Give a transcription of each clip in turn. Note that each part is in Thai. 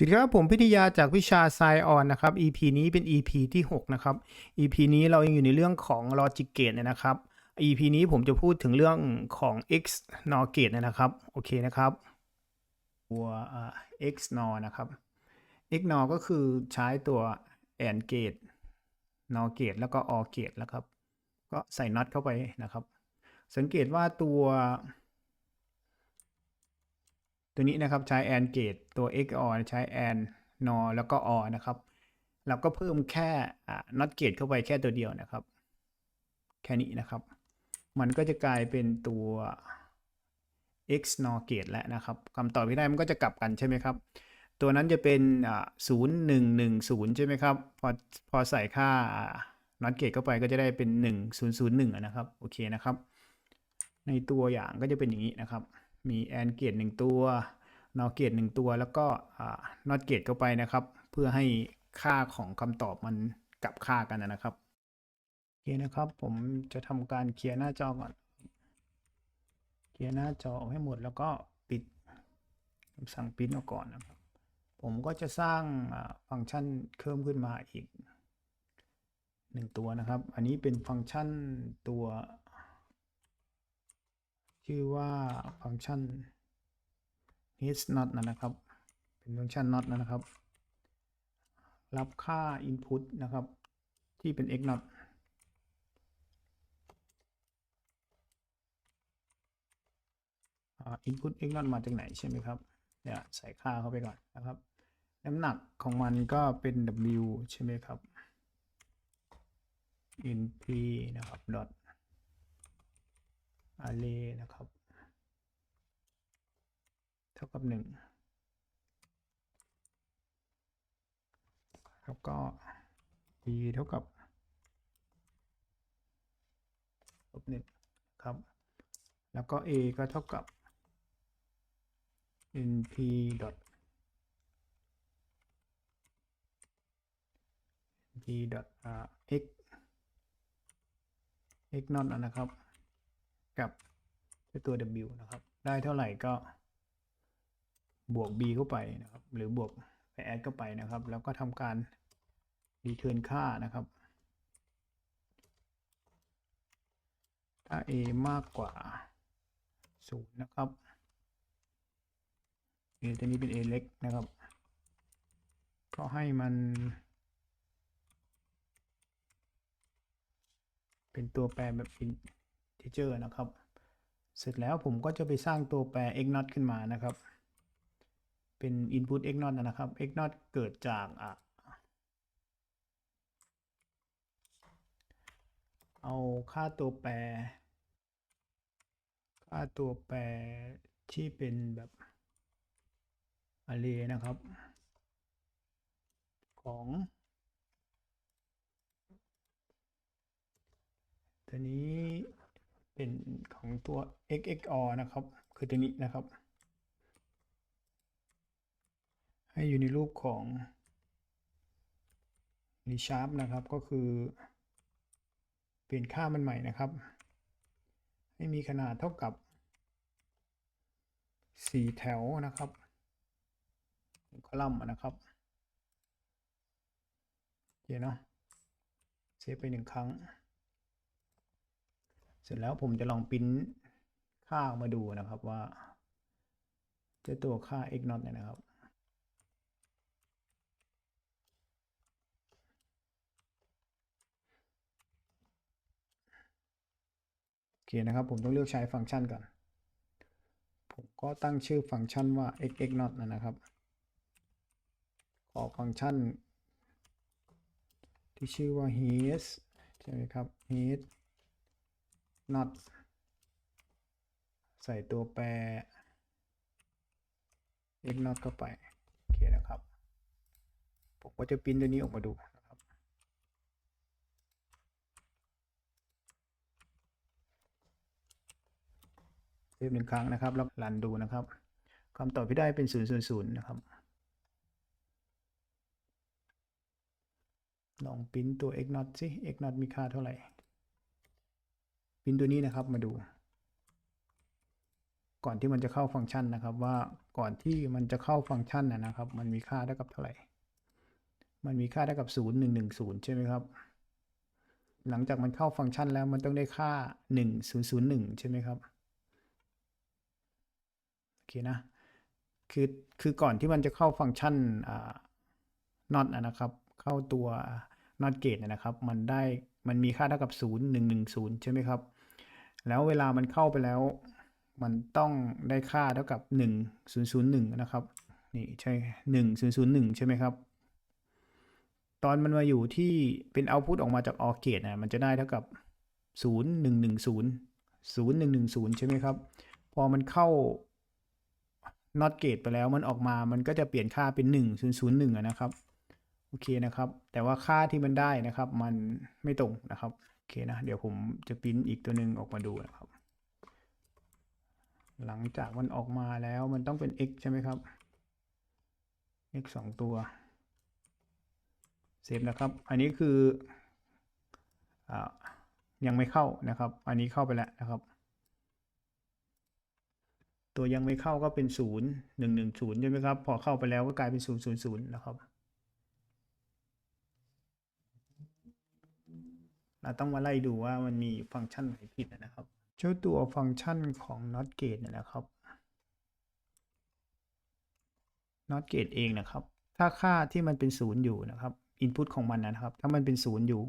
สวัสดีครับผมพิทยาจากวิชา s ซออนนะครับ EP นี้เป็น EP ที่ 6 นะครับ EP นี้เรายังอยู่ในเรื่องของ Logic Gate เนี่ยนะครับ EP นี้ผมจะพูดถึงเรื่องของ X NOR Gate เนี่ยนะครับ โอเคนะครับตัว X NOR นะครับ X NOR ก็คือใช้ตัว AND Gate NOR Gate แล้วก็ OR Gate แล้วครับ ก็ใส่น็อตเข้าไปนะครับ สังเกตว่าตัว ตัวนี้นะครับใช้ AND gate ตัว XOR ใช้ AND NOR แล้วก็ OR นะครับ เราก็เพิ่มแค่ NOT gate เข้าไปแค่ตัวเดียวนะครับ แค่นี้นะครับ มันก็จะกลายเป็นตัว X NOR gate แล้วนะครับคำตอบที่ได้มันก็จะกลับกันใช่ไหมครับ ตัวนั้นจะเป็นอ่าศูนย์หนึ่งหนึ่งศูนย์ใช่ไหมครับ พอพอใส่ค่า NOT gate เข้าไปก็จะได้เป็นหนึ่งศูนย์ศูนย์หนึ่งนะครับ โอเคนะครับ ในตัวอย่างก็จะเป็นอย่างนี้นะครับ มีแอนเกตหนึ่งตัว นอเกตหนึ่งตัวแล้วก็นอตเกตเข้าไปนะครับ เพื่อให้ค่าของคำตอบมันกลับค่ากันนะครับโอเคนะครับ ผมจะทำการเคลียร์หน้าจอก่อน เคลียร์หน้าจอออกให้หมดแล้วก็ปิดคำสั่งปิดออกก่อนนะครับ ผมก็จะสร้างฟังก์ชันเพิ่มขึ้นมาอีกหนึ่งตัวนะครับ อันนี้เป็นฟังก์ชันตัว ชื่อว่าฟังก์ชัน is not นะครับ เป็นฟังก์ชัน not นะครับ รับค่า input นะครับ ที่เป็น x not input x not มาจากไหนใช่ไหมครับเนี่ยใส่ค่าเข้าไปก่อนนะครับ น้ำหนักของมันก็เป็น w ใช่ไหมครับ np นะครับ dot array นะครับ เท่ากับหนึ่งแล้วก็ b เท่ากับลบหนึ่งครับ แล้วก็ a ก็เท่ากับ np dot np dot x x not นะครับ กับตัว w นะครับ ได้เท่าไหร่ก็ บวก b เข้าไปนะครับ หรือบวกไป add เข้าไปนะครับ แล้วก็ทำการ return ค่านะครับ ถ้า a มากกว่า0นะครับ a ตัวนี้เป็น a เล็กนะครับ ก็ให้มัน เป็นตัวแปรแบบ integer นะครับ เสร็จแล้วผมก็จะไปสร้างตัวแปร x not ขึ้นมานะครับ เป็น input x not นะครับ x not เกิดจากอะเอาค่าตัวแปร ค่าตัวแปรที่เป็นแบบ array นะครับ ของตัวนี้เป็นของตัว xxor นะครับ คือตัวนี้นะครับ ให้อยู่ในรูปของ resharp นะครับ ก็คือ เปลี่ยนค่ามันใหม่นะครับ ให้มีขนาดเท่ากับ 4 แถวนะครับคอลัมน์นะครับโอเคเนาะเซฟไปหนึ่งครั้ง เสร็จแล้วผมจะลองปริ้นค่ามาดูนะครับว่าเจ้าตัวค่า x not เนี่ยนะครับ เคนะครับ ผมต้องเลือกใช้ฟังก์ชันก่อน ผมก็ตั้งชื่อฟังก์ชันว่า x x not นะครับ ขอฟังก์ชัน ที่ชื่อว่า his ใช่ไหมครับ his not ใส่ตัวแปร x not เข้าไป โอเคนะครับ ผมก็จะปิ้นตัวนี้ออกมาดูนะครับ เซฟหนึ่งครั้งนะครับ แล้วรันดูนะครับคำตอบที่ได้เป็น0 0 0นะครับ ลองปิ้นตัว x not สิ x not มีค่าเท่าไหร่ปิ้นตัวนี้นะครับมาดู ก่อนที่มันจะเข้าฟังก์ชันนะครับ ว่าก่อนที่มันจะเข้าฟังก์ชันนะครับ มันมีค่าเท่ากับเท่าไหร่ มันมีค่าเท่ากับศูนย์หนึ่งหนึ่งศูนย์ใช่ไหมครับ หลังจากมันเข้าฟังก์ชันแล้วมันต้องได้ค่าหนึ่งศูนย์ศูนย์หนึ่งใช่ไหมครับ เคนะ คือ คือก่อนที่มันจะเข้าฟังก์ชันอ่า not นะครับ เข้าตัว not gate นะครับ มันได้ มันมีค่าเท่ากับ 0 1 1 0 ใช่ไหมครับ แล้วเวลามันเข้าไปแล้ว มันต้องได้ค่าเท่ากับ 1 0 0 1 นะครับ นี่ใช่1 0 0 1 ใช่ไหมครับ ตอนมันมาอยู่ที่เป็น output ออกมาจาก OR gate นะ มันจะได้เท่ากับ 0 1 1 0 0 1 1 0 ใช่ไหมครับ พอมันเข้า not gate ไปแล้วมันออกมา มันก็จะเปลี่ยนค่าเป็น 1 0 0 1นะครับ โอเคนะครับ แต่ว่าค่าที่มันได้นะครับ มันไม่ตรงนะครับ โอเคนะ เดี๋ยวผมจะปริ้นอีกตัวหนึ่งออกมาดูนะครับ หลังจากมันออกมาแล้วมันต้องเป็น x ใช่ไหมครับ x สองตัว เซฟนะครับ อันนี้คืออยังไม่เข้านะครับ อันนี้เข้าไปแล้วนะครับ ตัวยังไม่เข้าก็เป็นศูนย์หนึ่งหนึ่งศูนย์ใช่ไหมครับ พอเข้าไปแล้วก็กลายเป็นศูนย์ศูนย์ศูนย์นะครับ เราต้องมาไล่ดูว่ามันมีฟังก์ชันไหนผิดนะครับ เจ้าตัวฟังก์ชันของ not gate เนี่ยนะครับ not gate เองนะครับ ถ้าค่าที่มันเป็นศูนย์อยู่นะครับ input ของมันนะครับ ถ้ามันเป็นศูนย์อยู่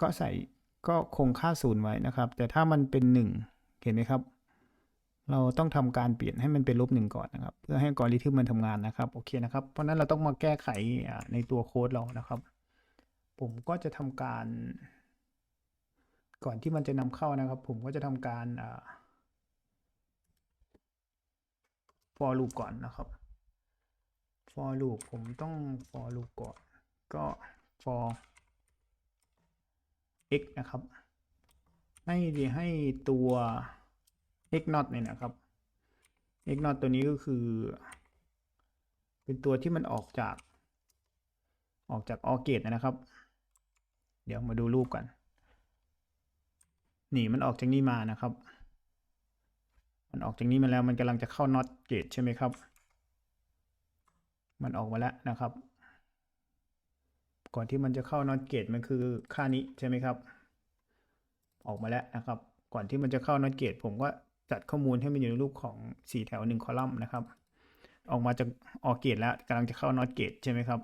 ก็ใส่ก็คงค่าศูนย์ไว้นะครับ แต่ถ้ามันเป็นหนึ่งเห็นไหมครับ เราต้องทำการเปลี่ยนให้มันเป็นลบหนึ่งก่อนนะครับ เพื่อให้กริทึมมันทำงานนะครับโอเคนะครับ เพราะนั้นเราต้องมาแก้ไขในตัวโค้ดเรานะครับ ผมก็จะทำการ ก่อนที่มันจะนำเข้านะครับ ผมก็จะทำการ for loop ก่อนนะครับ for loop ผมต้อง for loop ก่อน ก็ for x นะครับ ให้ดีให้ตัว x not เนี่ยนะครับ x not ตัวนี้ก็คือ เป็นตัวที่มันออกจาก ออกจาก OR gate นะครับ เดี๋ยวมาดูรูปกัน นี่มันออกจากนี่มานะครับ มันออกจากนี้มาแล้วมันกำลังจะเข้า not gate ใช่ไหมครับ มันออกมาแล้วนะครับ ก่อนที่มันจะเข้า not gate มันคือค่านี้ใช่ไหมครับ ออกมาแล้วนะครับ ก่อนที่มันจะเข้า not gate ผมก็ จัดข้อมูลให้มันอยู่ในรูปของ 4 แถว 1 คอลัมน์นะครับ ออกมาจาก OR gate แล้วกำลังจะเข้า not gate ใช่ไหมครับ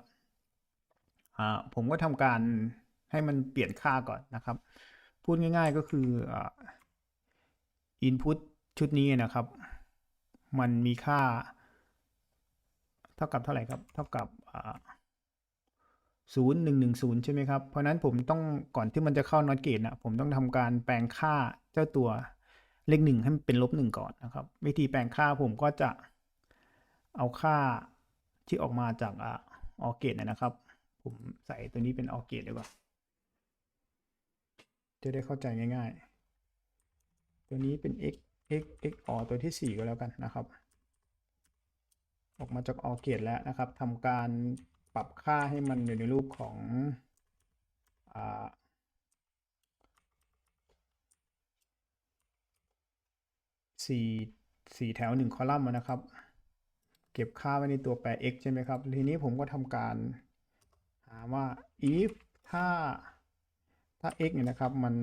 ผมก็ทำการให้มันเปลี่ยนค่าก่อนนะครับ พูดง่ายๆก็คืออ่า input ชุดนี้นะครับ มันมีค่า เท่ากับเท่าไหร่ครับ เท่ากับศูนย์หนึ่งหนึ่งศูนย์ใช่ไหมครับ เพราะนั้นผมต้องก่อนที่มันจะเข้า not gate นะผมต้องทำการแปลงค่าเจ้าตัว เลขหนึ่งให้มันเป็นลบหนึ่งก่อนนะครับ วิธีแปลงค่าผมก็จะเอาค่าที่ออกมาจากออเกตนะครับ ผมใส่ตัวนี้เป็นออเกตดีกว่าจะได้เข้าใจง่ายๆ ตัวนี้เป็น x x x ออตัวที่ 4 ก็แล้วกันนะครับ ออกมาจากออเกตแล้วนะครับทำการปรับค่าให้มันอยู่ในรูปของอ่า สี่แถวหนึ่งคอลัมน์นะครับ เก็บค่าไว้ในตัวแปร x ใช่ไหมครับ ทีนี้ผมก็ทำการหาว่า if ถ้าถ้า x เนี่ยนะครับ มัน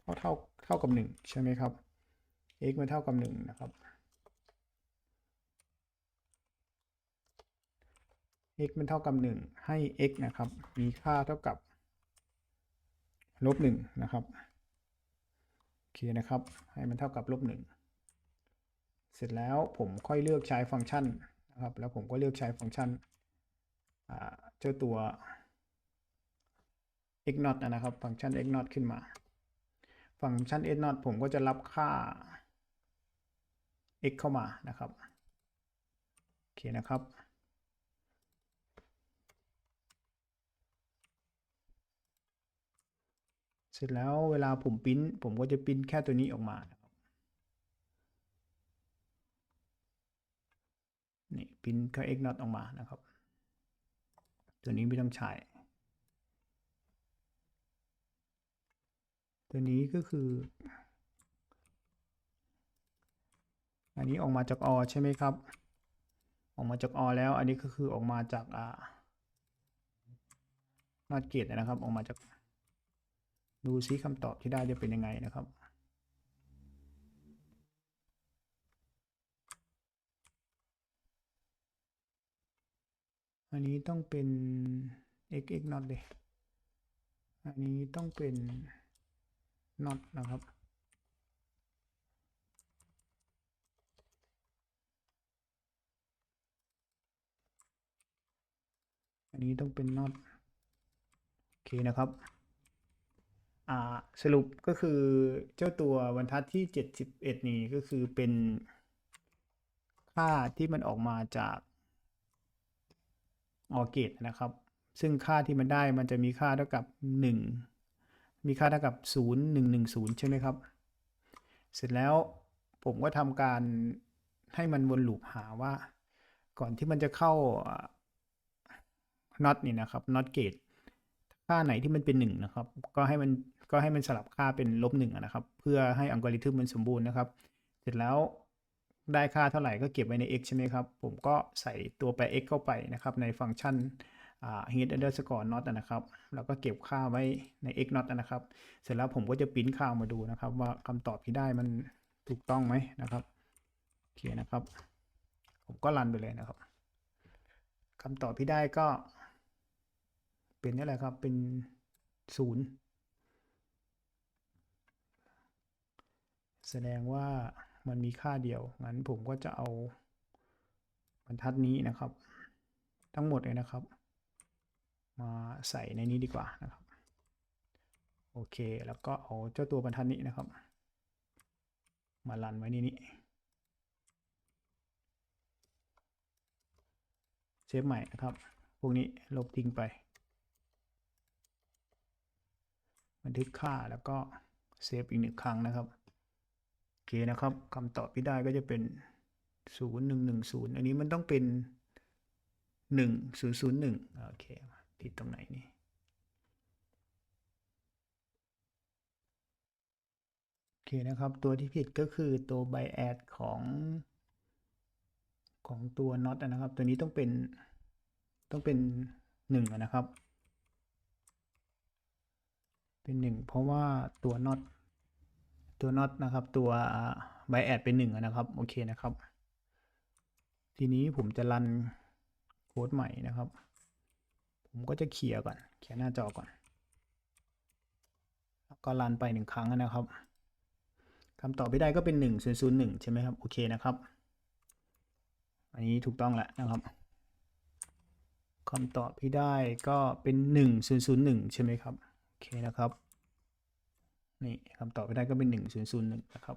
เท่าเท่าเท่ากับ 1 ใช่ไหมครับ x มันเท่ากับ 1 นะครับ x มันเท่ากับ 1 ให้ x นะครับ มีค่าเท่ากับลบ1นะครับ โอเคนะครับ ให้มันเท่ากับลบ1 เสร็จแล้วผมค่อยเลือกใช้ฟังก์ชันนะครับ แล้วผมก็เลือกใช้ฟังก์ชันเจ้าตัว x not นะครับ ฟังก์ชัน x not ขึ้นมา ฟังก์ชัน x not ผมก็จะรับค่า x เข้ามานะครับ โอเคนะครับ เสร็จแล้วเวลาผมพิมพ์ผมก็จะพิมพ์แค่ตัวนี้ออกมานะครับ นี่ พิมพ์แค่ x not ออกมานะครับ ตัวนี้ไม่ต้องใช้ตัวนี้ก็คือ อันนี้ออกมาจากอใช่ไหมครับ ออกมาจากอแล้ว อันนี้ก็คือออกมาจากอ่านอตเกตนะครับ ออกมาจากดูซิคำตอบที่ได้จะเป็นยังไงนะครับ อันนี้ต้องเป็น x x not เลย อันนี้ต้องเป็น not นะครับ อันนี้ต้องเป็น not โอเคนะครับอ่าสรุปก็คือเจ้าตัวบรรทัดที่ 71 นี้ก็คือเป็นค่าที่มันออกมาจาก ออเกตนะครับ ซึ่งค่าที่มันได้มันจะมีค่าเท่ากับ 1 มีค่าเท่ากับ 0 1 1 0 ใช่ไหมครับ เสร็จแล้วผมก็ทำการให้มันวนลูปหาว่า ก่อนที่มันจะเข้าน็อตนี่นะครับน็อตเกตค่าไหนที่มันเป็นหนึ่งนะครับ ก็ให้มันก็ให้มันสลับค่าเป็นลบหนึ่งนะครับ เพื่อให้อัลกอริทึมมันสมบูรณ์นะครับ เสร็จแล้ว ได้ค่าเท่าไหร่ก็เก็บไว้ใน x ใช่ไหมครับ ผมก็ใส่ตัวแปร x เข้าไปนะครับ ในฟังก์ชัน head underscore not นะครับ แล้วก็เก็บค่าไว้ใน x not นะครับ เสร็จแล้วผมก็จะปริ้นค่ามาดูนะครับ ว่าคำตอบที่ได้มันถูกต้องไหมนะครับโอเคนะครับ ผมก็รันไปเลยนะครับคำตอบที่ได้ก็ เป็นนี่แหละครับเป็นศูนย์แสดงว่า มันมีค่าเดียว งั้นผมก็จะเอาบรรทัดนี้นะครับ ทั้งหมดเลยนะครับ มาใส่ในนี้ดีกว่านะครับ โอเค แล้วก็เอาเจ้าตัวบรรทัดนี้นะครับ มาลันไว้ในนี้เซฟใหม่นะครับ พวกนี้ลบทิ้งไป บันทึกค่าแล้วก็เซฟอีกหนึ่งครั้งนะครับ อเคนะครับคำตอบที่ได้ก็จะเป็น 0110 อันนี้มันต้องเป็น 1001 โอเคผิดตรงไหนนี่โอเคนะครับ ตัวที่ผิดก็คือตัว bias ของของตัว not นะครับ ตัวนี้ต้องเป็นต้องเป็นหนึ่งนะครับ เป็นหนึ่งเพราะว่าตัวน็อ ตัวน็อตนะครับตัวไบแอดเป็นหนึ่งนะครับโอเคนะครับ ทีนี้ผมจะรันโค้ดใหม่นะครับ ผมก็จะเคลียร์ก่อนเคลียร์หน้าจอก่อนแล้วก็รันไปหนึ่งครั้งนะครับคำตอบที่ได้ก็เป็นหนึ่งศูนย์ศูนย์หนึ่งใช่ไหมครับโอเคนะครับอันนี้ถูกต้องแหละนะครับคำตอบที่ได้ก็เป็นหนึ่งศูนย์ศูนย์หนึ่งใช่ไหมครับ โอเคนะครับ นี่คำตอบไปได้ก็เป็น 1001 นะครับ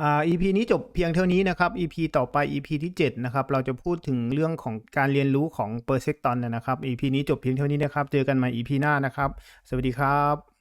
อ่า EP นี้จบเพียงเท่านี้นะครับ EP ต่อไป EP ที่ 7 นะครับ เราจะพูดถึงเรื่องของการเรียนรู้ของ per second นะครับ EP นี้จบเพียงเท่านี้นะครับ เจอกันใหม่ EP หน้านะครับ สวัสดีครับ